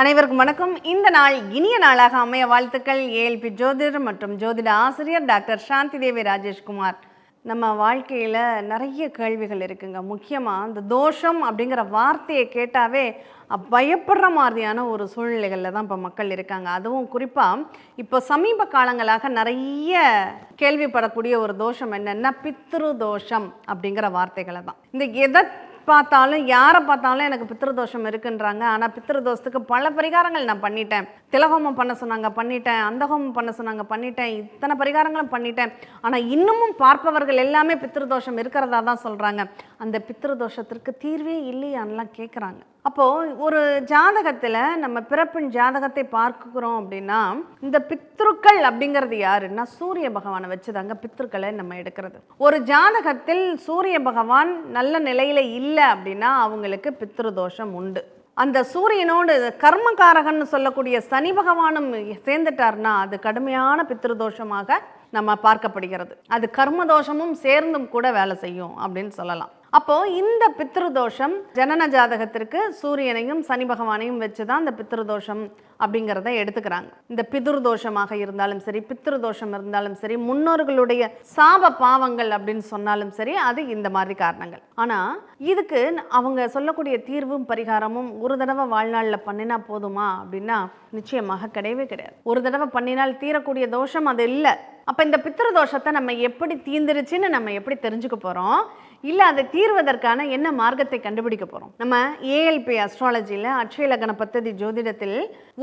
அனைவருக்கும் வணக்கம். இந்த நாள் இனிய நாளாக அமைய வாழ்த்துக்கள். ஏஎல்பி ஜோதிடர் மற்றும் ஜோதிட ஆசிரியர் டாக்டர் சாந்தி தேவி ராஜேஷ்குமார். நம்ம வாழ்க்கையில் நிறைய கேள்விகள் இருக்குங்க. முக்கியமாக இந்த தோஷம் அப்படிங்கிற வார்த்தையை கேட்டாவே பயப்படுற மாதிரியான ஒரு சூழ்நிலைகளில் தான் இப்போ மக்கள் இருக்காங்க. அதுவும் குறிப்பாக இப்போ சமீப காலங்களாக நிறைய கேள்விப்படக்கூடிய ஒரு தோஷம் என்னென்னா பித்ரு தோஷம் அப்படிங்கிற வார்த்தைகளை தான். இந்த எதை பார்த்தாலும் யாரை பார்த்தாலும் எனக்கு பித்திருதோஷம் இருக்குன்றாங்க. ஆனால் பித்திருதோஷத்துக்கு பல பரிகாரங்கள் நான் பண்ணிட்டேன். திலகோமம் பண்ண சொன்னாங்க பண்ணிட்டேன். அந்த ஹோமம் பண்ண சொன்னாங்க பண்ணிட்டேன். இத்தனை பரிகாரங்களும் பண்ணிட்டேன். ஆனால் இன்னமும் பார்ப்பவர்கள் எல்லாமே பித்திருதோஷம் இருக்கிறதா தான் சொல்கிறாங்க அந்த பித்திருதோஷத்திற்கு தீர்வே இல்லையான்லாம் கேட்குறாங்க அப்போது ஒரு ஜாதகத்தில் நம்ம பிறப்பின் ஜாதகத்தை பார்க்குறோம் அப்படின்னா இந்த பித்ருக்கள் அப்படிங்கிறது யாருன்னா சூரிய பகவானை வச்சு தாங்க பித்ருக்களை நம்ம எடுக்கிறது. ஒரு ஜாதகத்தில் சூரிய பகவான் நல்ல நிலையில் இல்லை அப்படின்னா அவங்களுக்கு பித்ருதோஷம் உண்டு. அந்த சூரியனோடு கர்மகாரகன் சொல்லக்கூடிய சனி பகவானும் சேர்ந்துட்டார்னா அது கடுமையான பித்ருதோஷமாக நம்ம பார்க்கப்படுகிறது. அது கர்மதோஷமும் சேர்ந்தும் கூட வேலை செய்யும் அப்படின்னு சொல்லலாம். அப்போ இந்த பித்ருதோஷம் ஜனன ஜாதகத்திற்கு சூரியனையும் சனி பகவானையும் வச்சு தான் இந்த பித்ருதோஷம் அப்படிங்கிறத எடுத்துக்கிறாங்க. இந்த பிதுர்தோஷமாக இருந்தாலும் சரி பித்ருதோஷம் இருந்தாலும் சரி முன்னோர்களுடைய சாப பாவங்கள் அப்படின்னு சொன்னாலும் சரி அது இந்த மாதிரி காரணங்கள். ஆனா இதுக்கு அவங்க சொல்லக்கூடிய தீர்வும் பரிகாரமும் ஒரு தடவை வாழ்நாளில் பண்ணினா போதுமா அப்படின்னா நிச்சயமாக கிடையவே கிடையாது. ஒரு தடவை பண்ணினால் தீரக்கூடிய தோஷம் அது இல்லை. அப்போ இந்த பித்திருதோஷத்தை நம்ம எப்படி தீந்துருச்சுன்னு நம்ம எப்படி தெரிஞ்சுக்க போகிறோம் இல்லை அதை தீர்வதற்கான என்ன மார்க்கத்தை கண்டுபிடிக்க போகிறோம் நம்ம ஏஎல்பி அஸ்ட்ராலஜியில் அட்சய லக்ன பத்ததி ஜோதிடத்தில்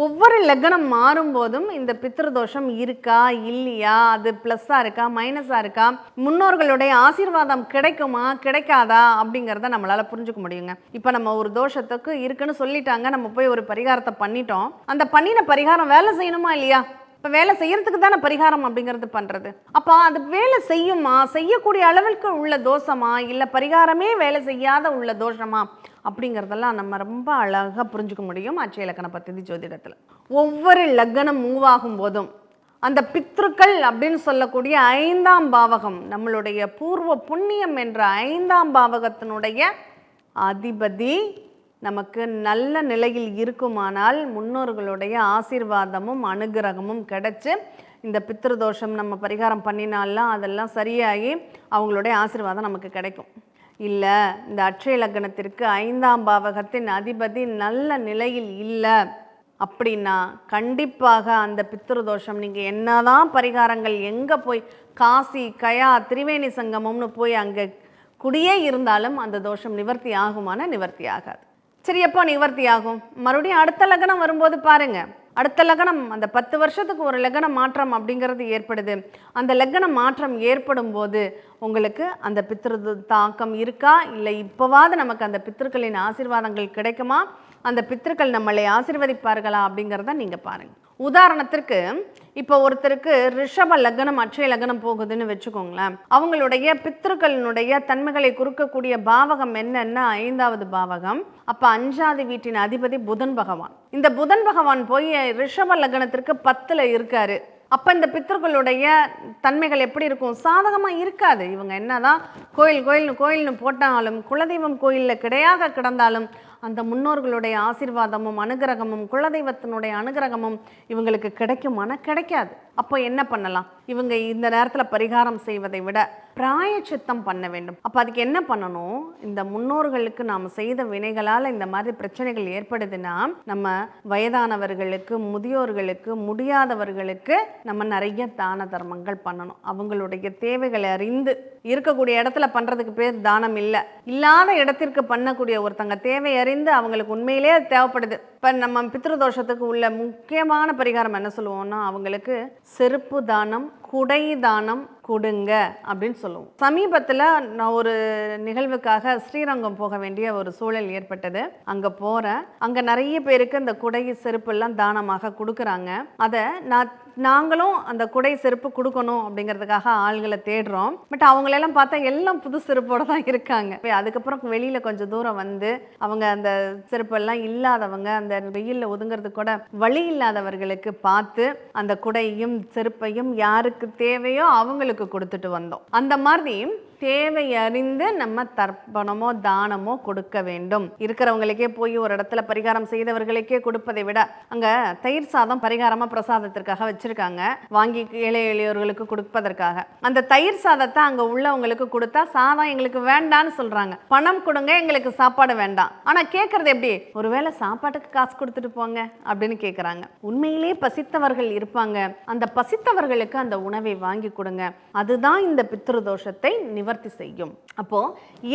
ஒவ்வொரு லக்னம் மாறும்போதும் இந்த பித்திருதோஷம் இருக்கா இல்லையா? அது ப்ளஸ்ஸாக இருக்கா மைனஸாக இருக்கா? முன்னோர்களுடைய ஆசீர்வாதம் கிடைக்குமா கிடைக்காதா? அப்படிங்கிறத நம்மளால் புரிஞ்சுக்க முடியுங்க. இப்போ நம்ம ஒரு தோஷத்துக்கு இருக்குன்னு சொல்லிட்டாங்க நம்ம போய் ஒரு பரிகாரத்தை பண்ணிட்டோம். அந்த பண்ணின பரிகாரம் வேலை செய்யணுமா இல்லையா? இப்போ வேலை செய்யறதுக்கு தானே பரிகாரம் அப்படிங்கிறது பண்ணுறது அப்போ அது வேலை செய்யுமா? செய்யக்கூடிய அளவிற்கு உள்ள தோஷமா? இல்லை பரிகாரமே வேலை செய்யாத உள்ள தோஷமா? அப்படிங்கிறதெல்லாம் நம்ம ரொம்ப அழகாக புரிஞ்சுக்க முடியும் அச்சய இலக்கண பத்தி ஜோதிடத்தில். ஒவ்வொரு லக்னம் மூவ் ஆகும் போதும் அந்த பித்ருக்கள் அப்படின்னு சொல்லக்கூடிய ஐந்தாம் பாவகம் நம்மளுடைய பூர்வ புண்ணியம் என்ற ஐந்தாம் பாவகத்தினுடைய அதிபதி நமக்கு நல்ல நிலையில் இருக்குமானால் முன்னோர்களுடைய ஆசீர்வாதமும் அனுகிரகமும் கிடைச்சி இந்த பித்திருதோஷம் நம்ம பரிகாரம் பண்ணினாலாம் அதெல்லாம் சரியாகி அவங்களுடைய ஆசீர்வாதம் நமக்கு கிடைக்கும். இல்லை இந்த அட்சய லக்னத்திற்கு ஐந்தாம் பாவகத்தின் அதிபதி நல்ல நிலையில் இல்லை அப்படின்னா கண்டிப்பாக அந்த பித்திருதோஷம் நீங்கள் என்னதான் பரிகாரங்கள் எங்கே போய் காசி கயா திரிவேணி சங்கமம்னு போய் அங்கே குடியே இருந்தாலும் அந்த தோஷம் நிவர்த்தி ஆகுமான நிவர்த்தி ஆகாது. சரி எப்போ நிவர்த்தி ஆகும் மறுபடியும் அடுத்த லக்னம் வரும்போது பாருங்க. அடுத்த லக்னம் அந்த பத்து வருஷத்துக்கு ஒரு லக்ன மாற்றம் அப்படிங்கிறது ஏற்படுது. அந்த லக்ன மாற்றம் ஏற்படும் போது உங்களுக்கு அந்த பித்திரு தாக்கம் இருக்கா? இல்லை இப்போவாது நமக்கு அந்த பித்திருக்களின் ஆசீர்வாதங்கள் கிடைக்குமா? அந்த பித்திருக்கள் நம்மளை ஆசீர்வதிப்பார்களா? அப்படிங்கிறத நீங்கள் பாருங்கள் உதாரணத்திற்கு இப்போ ஒருத்தருக்கு ரிஷப லக்னம் அட்சய லக்னம் போகுதுன்னு வச்சுக்கோங்களேன். அவங்களுடைய பித்திருக்களினுடைய தன்மைகளை குறுக்கக்கூடிய பாவகம் என்னன்னா ஐந்தாவது பாவகம். அப்போ அஞ்சாவது வீட்டின் அதிபதி புதன் பகவான். இந்த புதன் பகவான் போய் ரிஷப லக்னத்திற்கு பத்தில் இருக்காரு. அப்போ இந்த பித்தர்களுடைய தன்மைகள் எப்படி இருக்கும்? சாதகமாக இருக்காது. இவங்க என்னதான் கோயில் கோயில்னு கோயில்னு போட்டாலும் குலதெய்வம் கோயிலில் கிடையாக கிடந்தாலும் அந்த முன்னோர்களுடைய ஆசீர்வாதமும் அனுகிரகமும் குலதெய்வத்தினுடைய அனுகிரகமும் இவங்களுக்கு கிடைக்குமான கிடைக்காது. அப்போ என்ன பண்ணலாம்? இவங்க இந்த நேரத்தில் பரிகாரம் செய்வதை விட பிராயச்சித்தம் பண்ண வேண்டும். அப்போ அதுக்கு என்ன பண்ணணும்? இந்த முன்னோர்களுக்கு நாம் செய்த வினைகளால் இந்த மாதிரி பிரச்சனைகள் ஏற்படுதுன்னா நம்ம வயதானவர்களுக்கு முதியோர்களுக்கு முடியாதவர்களுக்கு நம்ம நிறைய தான தர்மங்கள் பண்ணணும். அவங்களுடைய தேவைகளை அறிந்து இருக்கக்கூடிய இடத்துல பண்ணுறதுக்கு பேர் தானம் இல்லை. இல்லாத இடத்திற்கு பண்ணக்கூடிய ஒருத்தங்க தேவை அறிந்து அவங்களுக்கு உண்மையிலேயே அது தேவைப்படுது. இப்போ நம்ம பித்ருதோஷத்துக்கு உள்ள முக்கியமான பரிகாரம் என்ன சொல்லுவோம்னா அவங்களுக்கு செருப்பு தானம் குடை தானம் கொடுங்க அப்படின்னு சொல்லுவோம். சமீபத்தில் நான் ஒரு நிகழ்வுக்காக ஸ்ரீரங்கம் போக வேண்டிய ஒரு சூழல் ஏற்பட்டது. அங்கே போகிறேன் அங்கே நிறைய பேருக்கு இந்த குடை செருப்பெல்லாம் தானமாக கொடுக்குறாங்க. அதை நான் நாங்களும் அந்த குடை செருப்பு கொடுக்கணும் அப்படிங்கிறதுக்காக ஆள்களை தேடுறோம். பட் அவங்களெல்லாம் பார்த்தா எல்லாம் புது செருப்போடு தான் இருக்காங்க. அதுக்கப்புறம் வெளியில் கொஞ்சம் தூரம் வந்து அவங்க அந்த செருப்பெல்லாம் இல்லாதவங்க அந்த வெயிலில் ஒதுங்கிறது கூட வழி இல்லாதவர்களுக்கு பார்த்து அந்த குடையும் செருப்பையும் யாருக்கு தேவையோ அவங்களுக்கு கொடுத்துட்டு வந்தோம். அந்த மாதிரி தேவை அறிந்து நம்ம தர்ப்பணமோ தானமோ கொடுக்க வேண்டும். இருக்கிறவங்களுக்கே போய் ஒரு இடத்துல பரிகாரம் செய்தவர்களுக்கே கொடுப்பதை விட அங்க தயிர் சாதம் பரிகாரமா பிரசாதத்திற்காக வச்சிருக்காங்க. வாங்கி ஏழை எளியோர்களுக்கு கொடுப்பதற்காக. அந்த தயிர் சாதத்தை அங்க உள்ளவங்களுக்கு கொடுத்தா சாதம் எங்களுக்கு வேண்டான்னு சொல்றாங்க. பணம் கொடுங்க எங்களுக்கு சாப்பாடு வேண்டாம். ஆனா கேட்கறது எப்படி? ஒருவேளை சாப்பாட்டுக்கு காசு கொடுத்துட்டு போங்க அப்படின்னு கேட்குறாங்க உண்மையிலே பசித்தவர்கள் இருப்பாங்க. அந்த பசித்தவர்களுக்கு அந்த உணவை வாங்கி கொடுங்க. அதுதான் இந்த பித்ருதோஷத்தை நிவர்த்தி செய்யும். அப்போ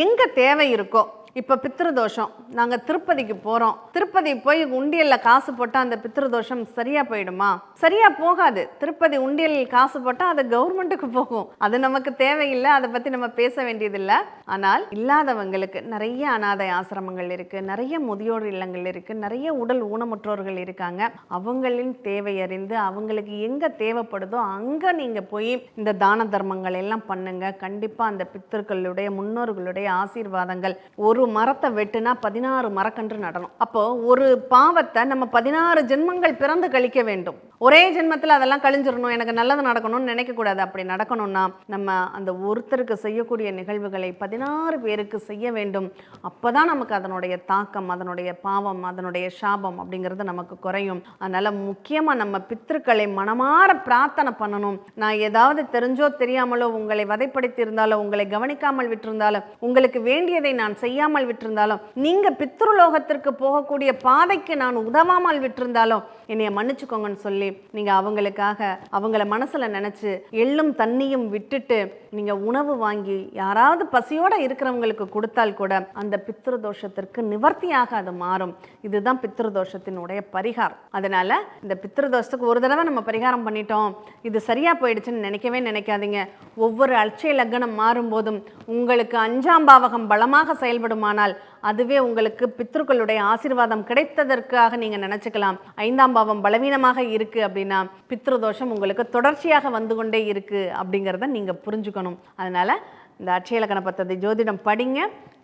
எங்க தேவை இருக்கோ இப்போ பித்திருதோஷம் நாங்கள் திருப்பதிக்கு போகிறோம் திருப்பதி போய் உண்டியலில் காசு போட்டால் அந்த பித்திருதோஷம் சரியாக போயிடுமா? சரியாக போகாது. திருப்பதி உண்டியல் காசு போட்டால் அது கவர்மெண்ட்டுக்கு போகும். அது நமக்கு தேவையில்லை அதை பற்றி நம்ம பேச வேண்டியதில்லை. ஆனால் இல்லாதவங்களுக்கு நிறைய அனாதை ஆசிரமங்கள் இருக்குது நிறைய முதியோர் இல்லங்கள் இருக்குது நிறைய உடல் ஊனமுற்றோர்கள் இருக்காங்க. அவங்களின் தேவை அறிந்து அவங்களுக்கு எங்கே தேவைப்படுதோ அங்கே நீங்கள் போய் இந்த தான தர்மங்கள் எல்லாம் பண்ணுங்க. கண்டிப்பாக அந்த பித்தர்களுடைய முன்னோர்களுடைய ஆசீர்வாதங்கள். ஒரு மரத்தை வெட்டுனா பதினாறு மரக்கன்று நடணும். அப்போ ஒரு பாவத்தை நம்ம பதினாறு ஜென்மங்கள் பிறந்து கழிக்க வேண்டும். ஒரே ஜென்மத்தில் அதெல்லாம் கழிஞ்சிடணும் எனக்கு நல்லது நடக்கணும்னு நினைக்கக்கூடாது. அப்படி நடக்கணும்னா நம்ம அந்த ஒருத்தருக்கு செய்யக்கூடிய நிகழ்வுகளை பதினாறு பேருக்கு செய்ய வேண்டும். அப்பதான் நமக்கு அதனுடைய தாக்கம் அதனுடைய பாவம் அதனுடைய சாபம் அப்படிங்கிறது நமக்கு குறையும். அதனால முக்கியமா நம்ம பித்திருக்களை மனமாற பிரார்த்தனை பண்ணணும். நான் ஏதாவது தெரிஞ்சோ தெரியாமலோ உங்களை வதைப்படுத்தி இருந்தாலோ உங்களை கவனிக்காமல் விட்டிருந்தாலும் உங்களுக்கு வேண்டியதை நான் செய்யாமல் விட்டிருந்தாலும் நீங்க பித்ருலோகத்திற்கு போகக்கூடிய பாதைக்கு நான் உதவாமல் விட்டிருந்தாலும் என்னைய மன்னிச்சுக்கோங்கன்னு சொல்லி நீங்க அவங்களுக்காக அவங்கள மனசுல நினைச்சு எள்ளும் தண்ணியும் விட்டுட்டு நீங்க உணவு வாங்கி யாராவது பசியோட இருக்கிறவங்களுக்கு கொடுத்தால் கூட அந்த பித்ருதோஷத்திற்கு நிவர்த்தியாக அது மாறும். இதுதான் பித்ருதோஷத்தினுடைய பரிகாரம். அதனால இந்த பித்ருதோஷத்துக்கு ஒரு தடவை நம்ம பரிகாரம் பண்ணிட்டோம். இது சரியா போயிடுச்சுன்னு நினைக்கவே நினைக்காதீங்க. ஒவ்வொரு அலட்சிய லக்னம் மாறும். மாறும்போதும் உங்களுக்கு அஞ்சாம் பாவகம் பலமாக செயல்படுமானால் அதுவே உங்களுக்கு பித்ருக்களுடைய ஆசீர்வாதம் கிடைத்ததற்காக நீங்க நினைச்சுக்கலாம். ஐந்தாம் பாவம் பலவீனமாக இருக்கு அப்படின்னா பித்ரு தோஷம் உங்களுக்கு தொடர்ச்சியாக வந்து கொண்டே இருக்கு அப்படிங்கிறத நீங்க புரிஞ்சுக்கணும். அதனால இந்த அட்சயலக்கண பத்ததி ஜோதிடம் படிங்க.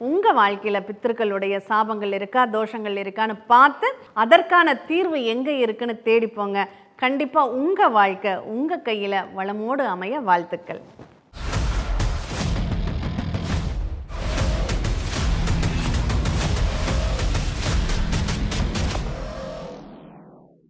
உங்க வாழ்க்கையில பித்திருக்களுடைய சாபங்கள் இருக்கா தோஷங்கள் இருக்கான்னு பார்த்து அதற்கான தீர்வு எங்க இருக்குன்னு தேடிப்போங்க கண்டிப்பாக கண்டிப்பா உங்க வாழ்க்கை உங்க கையில வளமோடு அமைய வாழ்த்துக்கள்.